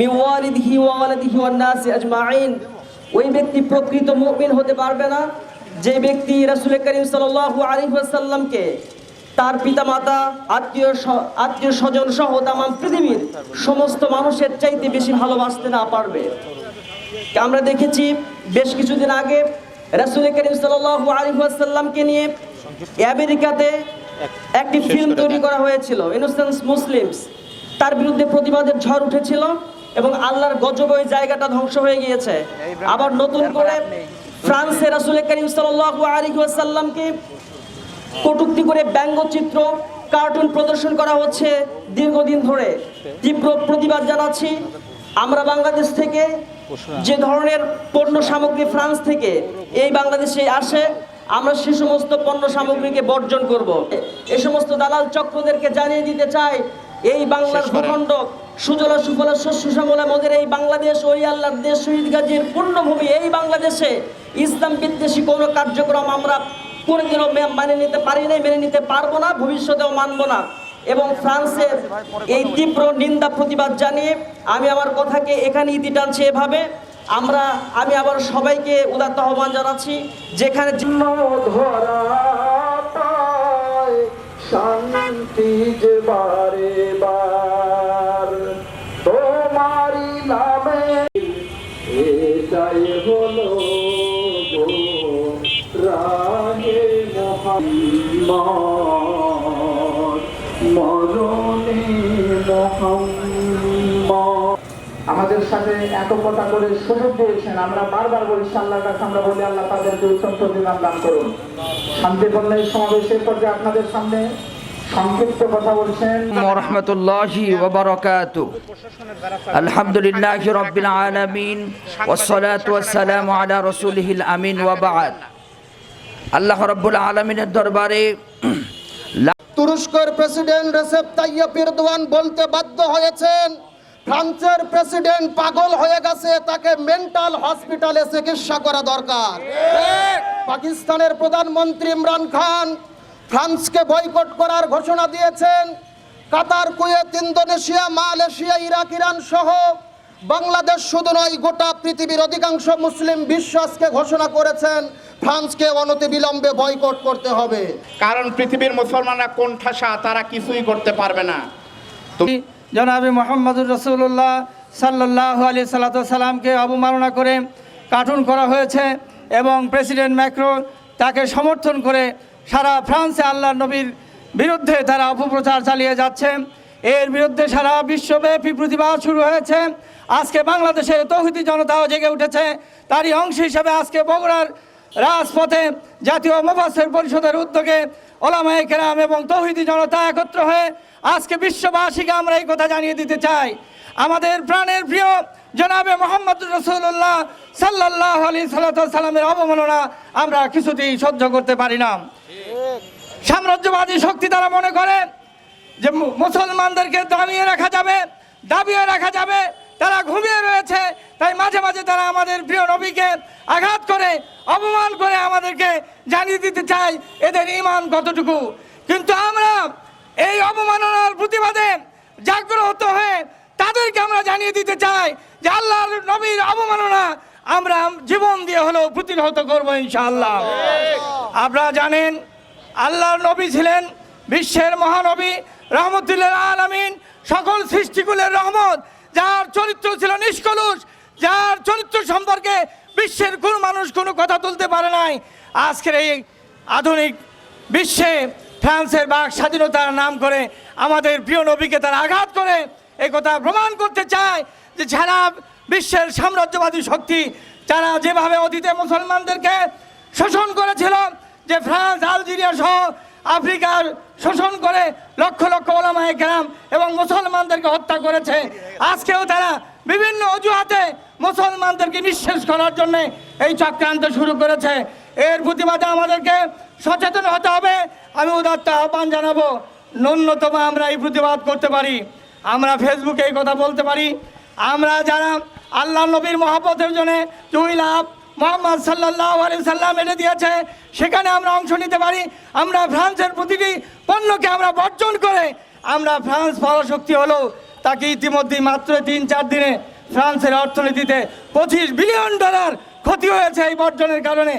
মিন ওয়ালিদিহি ওয়া ওয়ালাদিহি ওয়ান নাসি আজমাইন ওই ব্যক্তি প্রকৃত মুমিন হতে পারবে না। যে ব্যক্তি রাসূল করিম সাল্লাল্লাহু আলাইহি ওয়াসাল্লামকে তার পিতামাতা আত্মীয় আত্মীয় স্বজন সহ তাম পৃথিবীর সমস্ত মানুষের চাইতে বেশি ভালোবাসতে না পারবে। আমরা দেখেছি বেশ কিছুদিন আগে রাসূল করিম সাল্লাল্লাহু আলাইহি ওয়াসাল্লামকে নিয়ে আমেরিকাতে একটি ফিল্ম তৈরি করা হয়েছিল ইনোসেন্স মুসলিমস তার বিরুদ্ধে প্রতিবাদের ঝড় উঠেছিল। এবং আল্লাহর গজবে ওই জায়গাটা ধ্বংস হয়ে গিয়েছে। আবার নতুন করে ফ্রান্সের রাসূল করিম সাল্লাল্লাহু আলাইহি ওয়াসাল্লামকে কটূক্তি করে ব্যঙ্গচিত্র কার্টুন প্রদর্শন করা হচ্ছে দীর্ঘদিন ধরে। তীব্র প্রতিবাদ জানাচ্ছি আমরা বাংলাদেশ থেকে যে ধরনের পণ্য সামগ্রী ফ্রান্স থেকে এই বাংলাদেশে আসে আমরা সে সমস্ত পণ্য সামগ্রীকে বর্জন করব। এ সমস্ত দালাল চক্রদেরকে জানিয়ে দিতে চাই এই বাংলার ভূখণ্ড সুজলা সুফলা শস্য শ্যামলা মোদের এই বাংলাদেশ ওই আল্লাহর দেশ শহীদ গাজীর পূর্ণভূমি এই বাংলাদেশে ইসলাম বিদ্বেষী কোনো কার্যক্রম আমরা কোনোদিনও মানে নিতে পারি নাই, মেনে নিতে পারব না, ভবিষ্যতেও মানবো না। এবং ফ্রান্সের এই তীব্র নিন্দা প্রতিবাদ জানিয়ে আমি আমার কথাকে এখানে ইতি টানছি এভাবে। আমরা, আমি আবার সবাইকে উদাত্ত আহ্বান জানাচ্ছি, যেখানে শান্তি যে বারে বার। নামে এটাই হলো গো রাহে মোহাম্মদ মরণে আমাদের সাথে একতা করে সুযোগ দিয়েছেন আমরা বারবার বলি আল্লাহর কাছে আমরা বলি আল্লাহ তাদেরকে উত্তম প্রতিদান দান করুন। শান্তিপূর্ণ এই সমাবেশের পর্যায়ে আপনাদের সামনে। সংক্ষিপ্ত প্রেসিডেন্ট রেসেপ বলতে বাধ্য হয়েছেন ফ্রান্সের প্রেসিডেন্ট পাগল হয়ে গেছে তাকে মেন্টাল হসপিটালে চিকিৎসা করা দরকার। পাকিস্তানের প্রধানমন্ত্রী ইমরান খান ফ্রান্সকে বয়কট করার ঘোষণা দিয়েছেন। Qatar Kuwait Indonesia Malaysia Iraq Iran সহ বাংলাদেশ শুধু নয় গোটা পৃথিবীর অধিকাংশ মুসলিম বিশ্ব আজকে ঘোষণা করেছেন ফ্রান্সকে অনতিবিলম্বে বয়কট করতে হবে। কারণ পৃথিবীর মুসলমানরা কোন ঠাসা তারা কিছুই করতে পারবে না। তুমি জনাবি মোহাম্মদুর রসুল্লাহ সাল্লাহ আলি সাল্লাতামকে অবমাননা করে কার্টুন করা হয়েছে এবং প্রেসিডেন্ট ম্যাক্রো তাকে সমর্থন করে সারা ফ্রান্সে আল্লাহ নবীর বিরুদ্ধে তারা অপপ্রচার চালিয়ে যাচ্ছে। এর বিরুদ্ধে সারা বিশ্বব্যাপী প্রতিবাদ শুরু হয়েছে। আজকে বাংলাদেশের তৌহিদি জনতাও জেগে উঠেছে। তারই অংশ হিসাবে আজকে বগুড়ার রাজপথে জাতীয় মুফাসসির পরিষদের উদ্যোগে ওলামায়ে কেরাম এবং তৌহিদি জনতা একত্র হয়ে আজকে বিশ্ববাসীকে আমরা এই কথা জানিয়ে দিতে চাই। আমাদের প্রাণের প্রিয় জনাবে মোহাম্মদ রসুল্লাহ সাল্লাহ আলী সাল্লা সাল্লামের অবমাননা আমরা কিছুতেই সহ্য করতে পারি না। সাম্রাজ্যবাদী শক্তি তারা মনে করে যে মুসলমানদেরকে দামিয়ে রাখা যাবে দাবিয়ে রাখা যাবে তারা ঘুমিয়ে রয়েছে তাই মাঝে মাঝে তারা আমাদের প্রিয় নবীকে আঘাত করে অপমান করে আমাদেরকে জানিয়ে দিতে চায় এদের ইমান কতটুকু? কিন্তু আমরা এই অবমাননার প্রতিবাদে জাগ্রত হয়ে তাদেরকে আমরা জানিয়ে দিতে চাই যে আল্লাহর নবীর অবমাননা আমরা জীবন দিয়ে হলেও প্রতিহত করব ইনশাআল্লাহ। আপনারা জানেন আল্লাহর নবী ছিলেন বিশ্বের মহানবী, রহমতুল্লাহ আলমিন। সকল সৃষ্টিকুলের রহমত, যার চরিত্র ছিল নিষ্কলুষ, যার চরিত্র সম্পর্কে বিশ্বের কোনো মানুষ কোনো কথা তুলতে পারে নাই। আজকের এই আধুনিক বিশ্বে ফ্রান্সের বাক স্বাধীনতার নাম করে আমাদের প্রিয় নবীকে তারা আঘাত করে এই কথা প্রমাণ করতে চায় যে সারা বিশ্বের সাম্রাজ্যবাদী শক্তি, যারা যেভাবে অতীতে মুসলমানদেরকে শোষণ করেছিল যে ফ্রান্স, আলজেরিয়া সহ আফ্রিকার শোষণ করে লক্ষ লক্ষ ওলামায়ে গ্রাম এবং মুসলমানদেরকে হত্যা করেছে। আজকেও তারা বিভিন্ন অজুহাতে মুসলমানদেরকে নিঃশেষ করার জন্য এই চক্রান্ত শুরু করেছে। এর প্রতিবাদে আমাদেরকে সচেতন হতে হবে। আমি উদাত্ত আহ্বান জানাব, ন্যূনতম আমরা এই প্রতিবাদ করতে পারি। আমরা ফেসবুকে এই কথা বলতে পারি। আমরা যারা আল্লাহ নবীর মহাপথের জন্য দুই লাভ মোহাম্মদ সাল্লাহ আলী সাল্লাম এনে দিয়েছে, সেখানে আমরা অংশ নিতে পারি। আমরা ফ্রান্সের প্রতিটি পণ্যকে আমরা বর্জন করে, আমরা ফ্রান্স পরাশক্তি হলেও তাকে ইতিমধ্যেই মাত্র তিন চার দিনে ফ্রান্সের অর্থনীতিতে পঁচিশ বিলিয়ন ডলার ক্ষতি হয়েছে এই বর্জনের কারণে।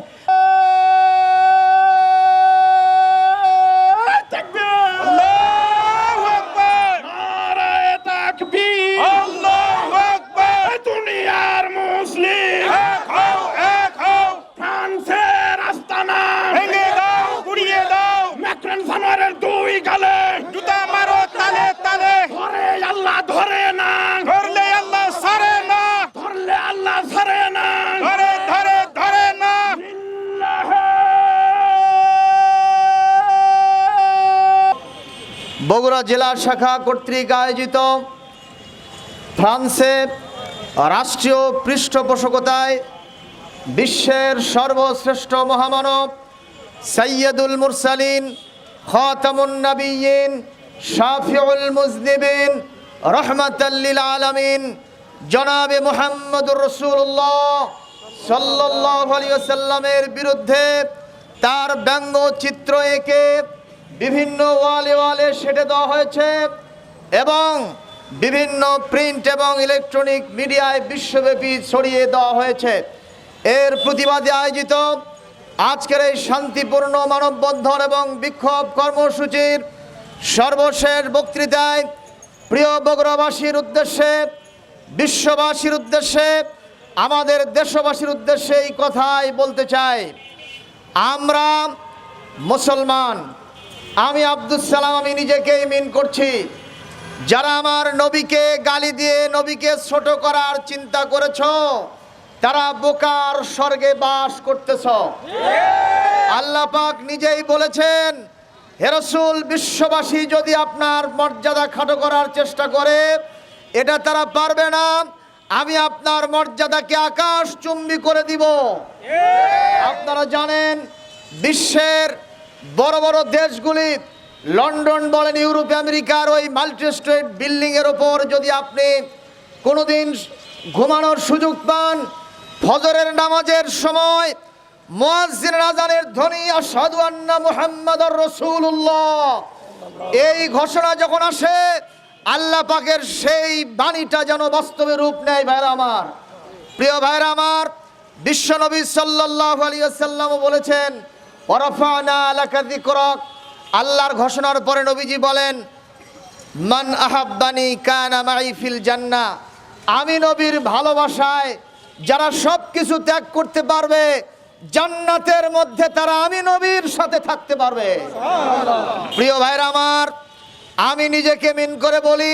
বগুড়া জেলা শাখা কর্তৃক আয়োজিত ফ্রান্সে রাষ্ট্রীয় পৃষ্ঠপোষকতায় বিশ্বের সর্বশ্রেষ্ঠ মহামানব সৈয়দুল মুরসালিন, খাতামুন নবীন শাফিউল মুজনিবিন রহমাতাল্লিল আলামিন, জনাবে মুহাম্মদুর রসুল্লাহ সাল্লাল্লাহু আলাইহি ওয়াসাল্লামের বিরুদ্ধে তার ব্যঙ্গ চিত্র এঁকে বিভিন্ন ওয়ালে ওয়ালে সেটে দেওয়া হয়েছে এবং বিভিন্ন প্রিন্ট এবং ইলেকট্রনিক মিডিয়ায় বিশ্বব্যাপী ছড়িয়ে দেওয়া হয়েছে। এর প্রতিবাদে আয়োজিত আজকের এই শান্তিপূর্ণ মানববন্ধন এবং বিক্ষোভ কর্মসূচির সর্বশেষ বক্তৃতায় প্রিয় বগুড়াবাসীর উদ্দেশ্যে, বিশ্ববাসীর উদ্দেশ্যে, আমাদের দেশবাসীর উদ্দেশ্যে এই কথাই বলতে চাই। আমরা মুসলমান আমি আব্দুল সালাম, আমি নিজেকেই মিন করছি। যারা আমার নবীকে গালি দিয়ে নবীকে ছোট করার চিন্তা করেছ, তারা বোকার স্বর্গে বাস করতেছ। আল্লাহ পাক নিজেই বলেছেন হেরসুল বিশ্ববাসী যদি আপনার মর্যাদা খাটো করার চেষ্টা করে, এটা তারা পারবে না। আমি আপনার মর্যাদাকে আকাশ চুম্বি করে দিব। আপনারা জানেন, বিশ্বের বড় বড় দেশগুলি, লন্ডন বলেন, ইউরোপ, আমেরিকার ওই মাল্টি স্টেট বিল্ডিংয়ের ওপর যদি আপনি কোনোদিন ঘুমানোর সুযোগ পান, ফজরের নামাজের সময় মুয়াজ্জিন আজানের ধ্বনি, আশহাদু আন্না মুহাম্মাদুর রাসূলুল্লাহ। এই ঘোষণা যখন আসে, আল্লাহ পাকের সেই বাণীটা যেন বাস্তবে রূপ নেয়, ভাইরা আমার। প্রিয় ভাইরা আমার, বিশ্বনবী সাল্লাল্লাহু আলাইহি ওয়াসাল্লাম বলেছেন আল্লাহর ঘোষণার পরে নবীজি বলেন মান আহাব্বানি কানা মাই ফিল জান্নাহ আমি নবীর ভালোবাসায় যারা সব কিছু ত্যাগ করতে পারবে জান্নাতের মধ্যে তারা আমি নবীর সাথে থাকতে পারবে। প্রিয় ভাইরা আমার আমি নিজেকে মিন করে বলি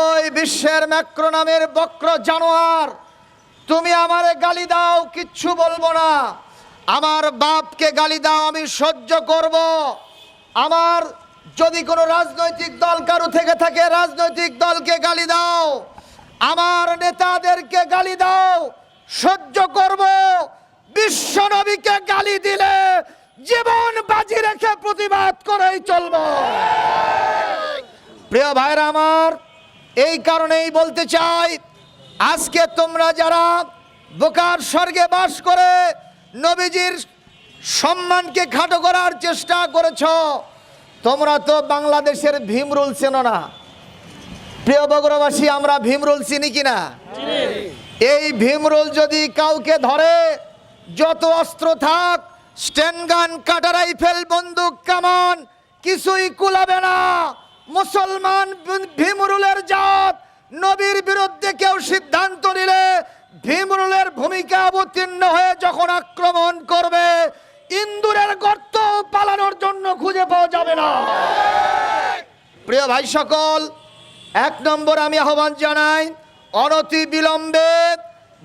ওই বিশ্বের ম্যাক্রো নামের বক্র জানোয়ার তুমি আমারে গালি দাও কিচ্ছু বলব না। আমার বাপকে গালি দাও, আমি সহ্য করব। আমার যদি কোনো রাজনৈতিক দল কারও থেকে থাকে, রাজনৈতিক দলকে গালি দাও। আমার নেতাদেরকে গালি দাও। সহ্য করব। বিশ্ব নবীকে গালি দিলে জীবন বাজি রেখে প্রতিবাদ করেই চলব। প্রিয় ভাইরা আমার, এই কারণেই বলতে চাই, আজকে তোমরা যারা বোকার স্বর্গে বাস করে নবীজির সম্মানকে খাটো করার চেষ্টা করেছ। তোমরা তো বাংলাদেশের ভীমরুল চেনো না। প্রিয় বগুড়াবাসী আমরা ভীমরুল চিনি কিনা এই ভীমরুল যদি কাউকে ধরে যত অস্ত্র থাক স্ট্যান্ডগান কাটা রাইফেল বন্দুক কামান কিছুই কুলাবে না। মুসলমান ভীমরুলের জাত নবীর বিরুদ্ধে কেউ ভীমরুলের ভূমিকা অবতীর্ণ হয়ে যখন আক্রমণ করবে, ইন্দুরের গর্ত পালানোর জন্য খুঁজে পাওয়া যাবে না। প্রিয় ভাই সকল, এক নম্বর আমি আহ্বান জানাই, অনতি বিলম্বে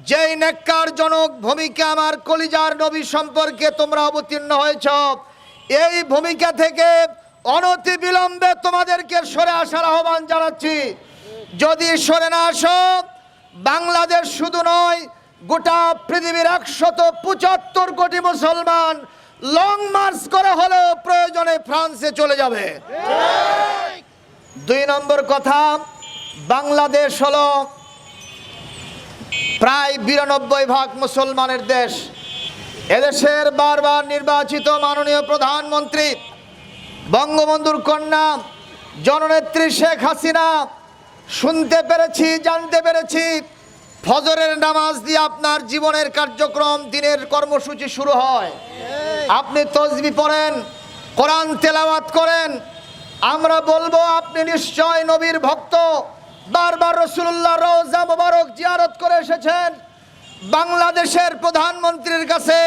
যেই নেককারজনক ভূমিকা আমার কলিজার নবী সম্পর্কে তোমরা অবতীর্ণ হয়েছ, এই ভূমিকা থেকে অনতি বিলম্বে তোমাদেরকে সরে আসার আহ্বান জানাচ্ছি। যদি সরে না আসো, বাংলাদেশ শুধু নয় গোটা পৃথিবীর একশত পঁচাত্তর কোটি মুসলমান লং মার্চ করে হলেও প্রয়োজনে ফ্রান্সে চলে যাবে। দুই নম্বর কথা, বাংলাদেশ হলো প্রায় বিরানব্বই ভাগ মুসলমানের দেশ। এদেশের বারবার নির্বাচিত মাননীয় প্রধানমন্ত্রী বঙ্গবন্ধুর কন্যা, জননেত্রী শেখ হাসিনা, শুনতে পেরেছি, জানতে পেরেছি। ফজরের নামাজ দিয়ে আপনার জীবনের কার্যক্রম, দিনের কর্মসূচি শুরু হয়। আপনি তসবি পড়েন, কোরআন তেলাওয়াত করেন। আমরা বলব, আপনি নিশ্চয় নবীর ভক্ত। বারবার রসুল্লাহ রোজা মোবারক জিয়ারত করে এসেছেন। বাংলাদেশের প্রধানমন্ত্রীর কাছে,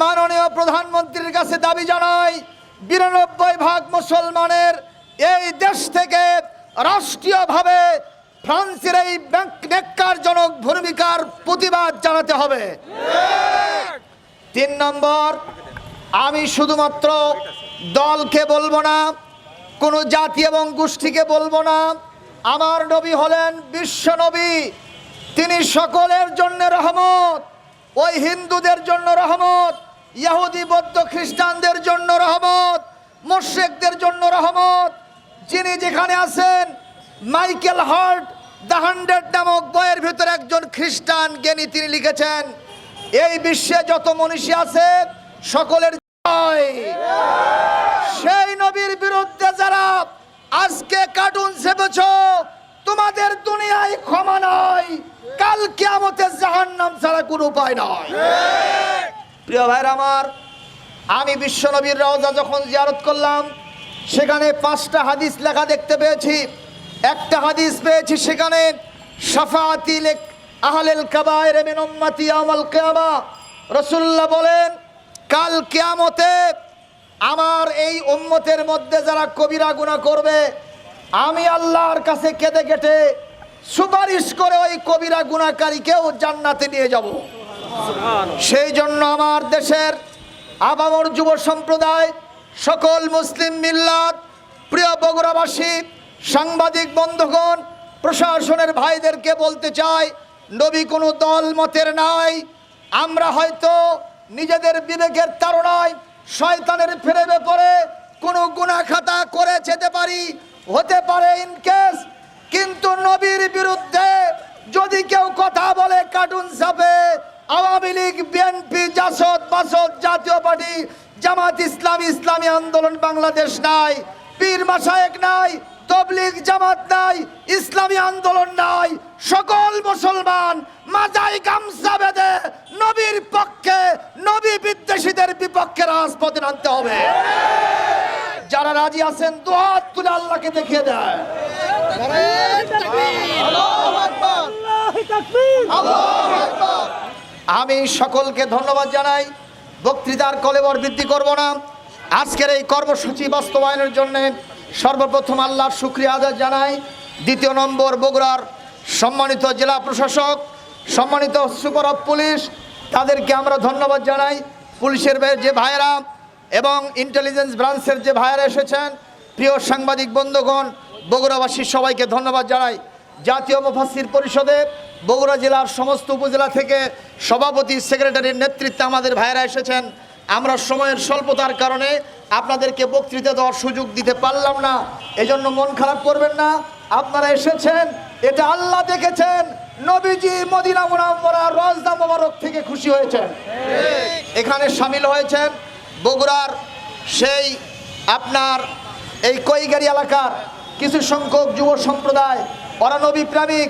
মাননীয় প্রধানমন্ত্রীর কাছে দাবি জানাই, বিরানব্বই ভাগ মুসলমানের এই দেশ থেকে রাষ্ট্রীয়ভাবে ফ্রান্সের এই জনক ভূমিকার প্রতিবাদ জানাতে হবে। তিন নম্বর, আমি শুধুমাত্র দলকে বলব না, কোনো জাতি এবং গোষ্ঠীকে বলব না। আমার নবী হলেন বিশ্ব নবী। তিনি সকলের জন্য রহমত। ওই হিন্দুদের জন্য রহমত, ইহুদি, বৌদ্ধ, খ্রিস্টানদের জন্য রহমত মোশেকদের জন্য রহমত। যিনি যেখানে আছেন মাইকেল হার্ট, দ্য হান্ড্রেড নামক বইয়ের ভিতরে একজন খ্রিস্টান জ্ঞানী তিনি লিখেছেন, এই বিশ্বে যত মনীষী আছে, সকলের সেই নবীর বিরুদ্ধে যারা আজকে কার্টুন চেপেছ তোমাদের দুনিয়ায় ক্ষমা নয় কাল কিয়ামতের জাহান্নাম ছাড়া কোনো উপায় নয় প্রিয় ভাইর আমার, আমি বিশ্ব নবীর রওজা যখন জিয়ারত করলাম, সেখানে পাঁচটা হাদিস লেখা দেখতে পেয়েছি। একটা হাদিস পেয়েছি সেখানে সাফাতি আহলেল কাবায়ের মিন উম্মতি ইয়াউমাল কিয়ামা। রাসূলুল্লাহ বলেন কাল কিয়ামতে আমার এই উম্মতের মধ্যে যারা কবিরা গুনাহ করবে আমি আল্লাহর কাছে কেঁদে কেটে সুপারিশ করে ওই কবিরা গুণাকারীকেও জান্নাতে নিয়ে যাব। সেই জন্য আমার দেশের আবামর যুব সম্প্রদায় সকল মুসলিম মিল্লাত প্রিয় বগুড়াবাসী সাংবাদিক বন্ধুগণ, প্রশাসনের ভাইদেরকে বলতে চাই, নবী কোনো দল মতের নাই, আমরা হয়তো নিজেদের বিবেকের তাড়নায় শয়তানের ফেরেবে পড়ে কোনো গুণা খাতা করে যেতে পারি, হতে পারে ইনকেস কিন্তু নবীর বিরুদ্ধে যদি কেউ কথা বলে কার্টুন ছাপে, আওয়ামী লীগ বিএনপি জাসদ বাসদ জাতীয় পার্টি, জামাত ইসলাম, ইসলামী আন্দোলন বাংলাদেশ নাই, পীর মাসায়েক নাই তবলিগ জামাত নাই, ইসলামী আন্দোলন নাই, সকল মুসলমান মাজাই গামছা বেঁধে নবীর পক্ষে, নবী বিদ্বেষীদের বিপক্ষে রাজপথে আনতে হবে। যারা রাজি আছেন দুহাত তুলে আল্লাহকে দেখিয়ে দেয় আমি সকলকে ধন্যবাদ জানাই। বক্তৃতার কলেবর বৃদ্ধি করব না। আজকের এই কর্মসূচি বাস্তবায়নের জন্য সর্বপ্রথম আল্লাহর শুক্রিয়া আদায় জানাই। দ্বিতীয় নম্বর, বগুড়ার সম্মানিত জেলা প্রশাসক, সম্মানিত সুপার অফ পুলিশ, তাদেরকে আমরা ধন্যবাদ জানাই। পুলিশের যে ভাইয়েরা এবং ইন্টেলিজেন্স ব্রাঞ্চের যে ভাইয়েরা এসেছেন, প্রিয় সাংবাদিক বন্ধুগণ, বগুড়াবাসীর সবাইকে ধন্যবাদ জানাই। জাতীয় মুফাসির পরিষদে বগুড়া জেলার সমস্ত উপজেলা থেকে সভাপতি সেক্রেটারির নেতৃত্বে আমাদের ভাইয়েরা এসেছেন। আমরা সময়ের স্বল্পতার কারণে আপনাদেরকে বক্তৃতা দেওয়ার সুযোগ দিতে পারলাম না। এজন্য মন খারাপ করবেন না। আপনারা এসেছেন, এটা আল্লাহ দেখেছেন। নবীজি মদিনা মুনাম্মরা রজদা মোবারক থেকে খুশি হয়েছেন। এখানে সামিল হয়েছেন বগুড়ার সেই আপনার এই কৈগারি এলাকার কিছু সংখ্যক যুব সম্প্রদায়। ওরা নবী প্রেমিক,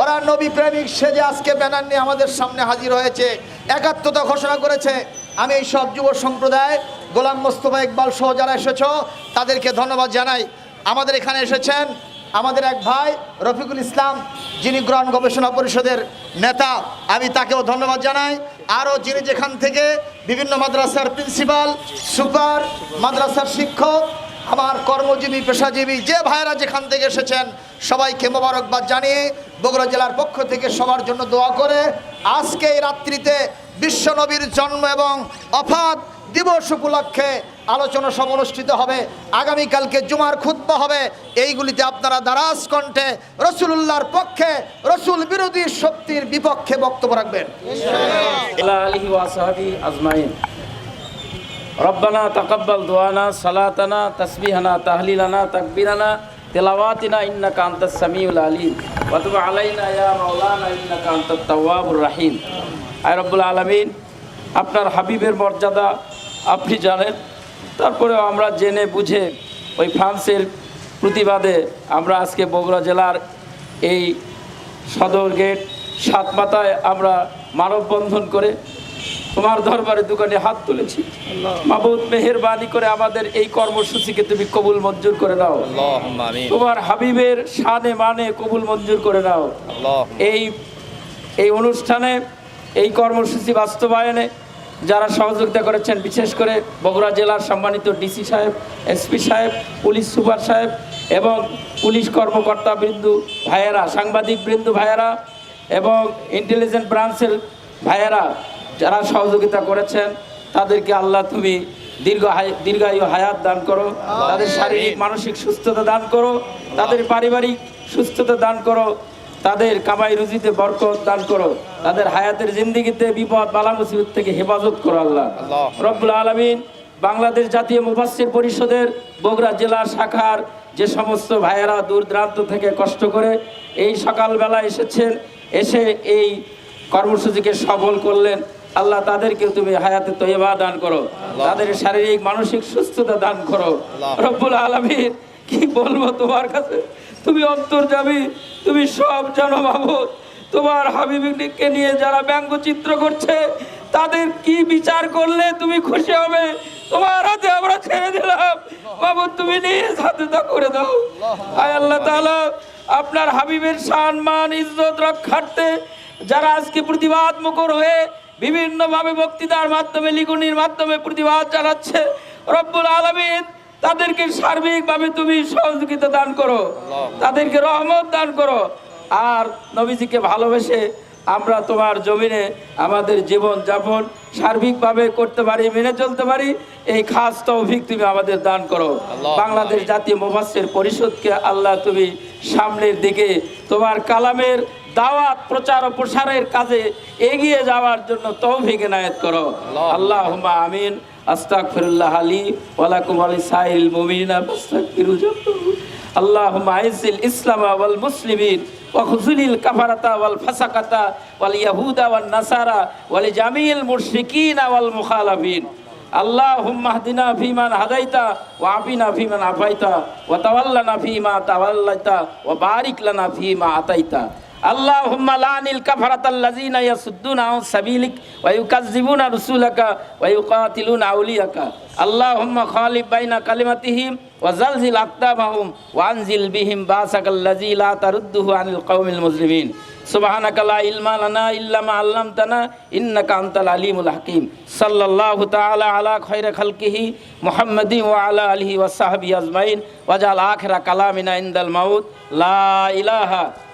ওরা নবী প্রেমিক সেজে আজকে ব্যানার নিয়ে আমাদের সামনে হাজির হয়েছে। একাত্মতা ঘোষণা করেছে। আমি এই সব যুব সম্প্রদায়, গোলাম মোস্তফা ইকবাল সহ যারা এসেছ, তাদেরকে ধন্যবাদ জানাই। আমাদের এখানে এসেছেন আমাদের এক ভাই, রফিকুল ইসলাম, যিনি গ্রহণ গবেষণা পরিষদের নেতা। আমি তাকেও ধন্যবাদ জানাই। আরও যিনি যেখান থেকে বিভিন্ন মাদ্রাসার প্রিন্সিপাল, সুপার, মাদ্রাসার শিক্ষক, আমার কর্মজীবী, পেশাজীবী, যে ভাইয়েরা যেখান থেকে এসেছেন, সবাইকে মোবারকবাদ জানিয়ে বগুড়া জেলার পক্ষ থেকে সবার জন্য দোয়া করে আজকে এই রাত্রিতে বিশ্বনবীর জন্ম এবং অফাত দিবস উপলক্ষে আলোচনা সব অনুষ্ঠিত হবে। আগামীকালকে জুমার খুদ্া হবে। এইগুলিতে আপনারা দারাজ কণ্ঠে রসুল্লাহর পক্ষে রসুল বিরোধী শক্তির বিপক্ষে বক্তব্য রাখবেন। রব্বানা তাকাব্বাল দোয়ানা, সালাতানা, তসবিহানা, তাহলিলানা, তাকবিরানা, তেলাওয়াতিনা, ইন্নাকা আনতাস সামিউল আলিম। ওয়া তুব আলাইনা ইয়া মাওলানা, ইন্নাকা আনতাত তাওয়াবুর রাহিম। আয়রবুল আলমিন আপনার হাবিবের মর্যাদা আপনি জানেন। তারপরে আমরা জেনে বুঝে ওই ফ্রান্সের প্রতিবাদে আমরা আজকে বগুড়া জেলার এই সদর গেট সাত মাথায় আমরা মানববন্ধন করে তোমার দরবারে দোকানে হাত তুলেছি। মাহবুদ মেহরবানি করে আমাদের এই কর্মসূচিকে তুমি কবুল মঞ্জুর করে নাও। তোমার হাবিবের সানে মানে কবুল মঞ্জুর করে নাও। এই এই অনুষ্ঠানে এই কর্মসূচি বাস্তবায়নে যারা সহযোগিতা করেছেন, বিশেষ করে বগুড়া জেলার সম্মানিত ডিসি সাহেব, এসপি সাহেব, পুলিশ সুপার সাহেব এবং পুলিশ কর্মকর্তা বৃন্দু ভাইয়েরা, সাংবাদিক বৃন্দু ভাইয়েরা এবং ইন্টেলিজেন্ট ব্রাঞ্চের ভাইয়েরা যারা সহযোগিতা করেছেন, তাদেরকে আল্লাহ তুমি দীর্ঘ দীর্ঘায়ু হায়াত দান করো, তাদের শারীরিক, মানসিক সুস্থতা দান করো, তাদের পারিবারিক সুস্থতা দান করো তাদের কামাই রুজিতে বরকত দান করো। তাদের হায়াতের জিন্দিগিতে বিপদ বালা মুসিবত থেকে হেফাজত করো আল্লাহ। রব্বুল আলমিন বাংলাদেশ জাতীয় মুফাসসির পরিষদের বগুড়া জেলা শাখার যে সমস্ত ভাইয়েরা দূর দূরান্ত থেকে কষ্ট করে এই সকালবেলা এসেছেন এসে এই কর্মসূচিকে সফল করলেন। আল্লাহ তাদেরকে তুমি হায়াতে তৈবা দান করো। তাদের শারীরিক মানসিক সুস্থতা দান করো। রব্বুল আলমিন কি বলব তোমার কাছে? তুমি অন্তর যাবি, তুমি সব জানো মাহবুদ তোমার হাবিবকে নিয়ে যারা ব্যঙ্গচিত্র করছে, তাদের কি বিচার করলে তুমি খুশি হবে? তোমার হাতে আমরা ছেড়ে দিলাম। বাবু, তুমি নিজ হাতে তা করে দাও। আয় আল্লাহ তাআলা, আপনার হাবিবের সম্মান ইজ্জত রক্ষার্থে যারা আজকে প্রতিবাদ মুখর হয়ে বিভিন্নভাবে বক্তৃতার মাধ্যমে, লিখনির মাধ্যমে প্রতিবাদ জানাচ্ছে, রব্বুল আলমিন তাদেরকে সার্বিকভাবে তুমি সহযোগিতা দান করো। তাদেরকে রহমত দান করো। আর নবীজিকে ভালোবেসে আমরা তোমার জমিনে আমাদের জীবন যাপন সার্বিকভাবে করতে পারি মেনে চলতে পারি। এই খাস তৌফিক তুমি আমাদের দান করো। বাংলাদেশ জাতীয় মুফাসসির পরিষদকে আল্লাহ তুমি সামনের দিকে তোমার কালামের দাওয়াত প্রচার ও প্রসারের কাজে এগিয়ে যাওয়ার জন্য তৌফিক এনায়েত করো। আল্লাহ আমিন। আস্তাগফিরুল্লাহ আলী ওয়ালাকুম আলী সাইল মুমিনিনা ফাস্তাগফিরু জাম্বাহু اللهم اعز الاسلام والمسلمين وخذل الكفرة والفسقة واليهود والنصارى ولجميع المشركين والمخالفين اللهم اهدنا فيمن هديت وعافنا فيمن عافيت وتولنا فيما توليت وبارك لنا فيما আল্লাহুম্মা লানিল কাফারাতাল্লাযিনা ইয়াসুদ্দুনা আন সাবিলিক ওয়া ইউকাজ্জিবুনা রাসূলাকা ওয়া ইউকাতিলুনা আউলিয়াকা। আল্লাহুম্মা খালিফ বাইনা কালিমাতিহিম ওয়া জালজিল আকতাবাহুম ওয়া আনজিল বিহিম বাসাকাল্লাযী লা তারুদ্দুহু আনিল কওমিল মুজরিমিন। সুবহানাকা লা ইলমা লানা ইল্লা মা আল্লামতানা ইন্নাকা আনতাল আলিমুল হাকীম। সাল্লাল্লাহু তাআলা আলা খায়রি খালকিহি মুহাম্মাদি ওয়া আলা আলিহি ওয়া সাহবিহি আজমাইন। ওয়া জাল আখিরা কালামিনা ইনদাল মাউত। লা ইলাহা